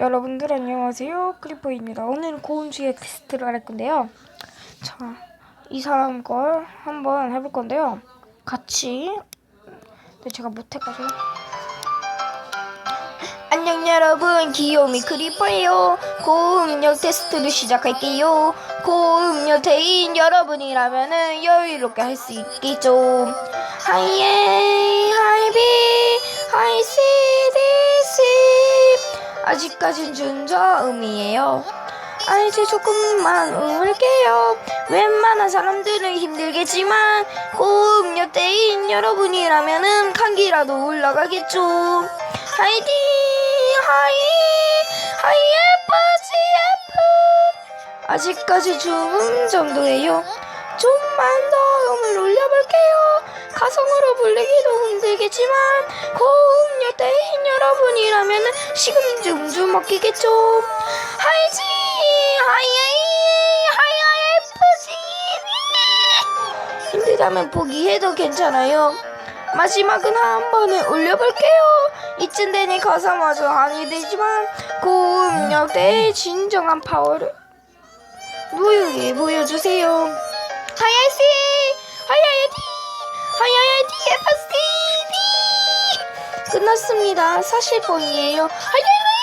여러분들 안녕하세요. 크리퍼입니다. 오늘은 고음주의 테스트를 할 건데요. 자 이 사람 걸 한번 해볼 건데요. 같이. 근데 제가 못해가지고. 안녕 여러분. 귀요미 크리퍼예요. 고음력 테스트를 시작할게요. 고음력 대인 여러분이라면은 여유롭게 할 수 있겠죠. 하이에 하이비 하이시디시 아직까진 준저음이에요. 아 이제 조금만 음을게요. 웬만한 사람들은 힘들겠지만 고음력 대인 여러분이라면은 감기라도 올라가겠죠. 하이디 하이 하이 예쁘지 예쁘 아직까지 중음 정도예요. 좀만 더 음을 올려볼게요. 가성으로 부르기도 힘들겠지만 고음 력 대인 여러분이라면은 식음 좀좀 먹히겠죠? 하이지! 하이하이 예쁘지! 힘들다면 포기해도 괜찮아요. 마지막은 한 번에 올려볼게요. 이쯤 되니 가사마저 아니 되지만 고음력 대의 진정한 파워를 노유에 보여주세요. 하야시 하야야디 끝났습니다. 사실 뻥이에요. 하야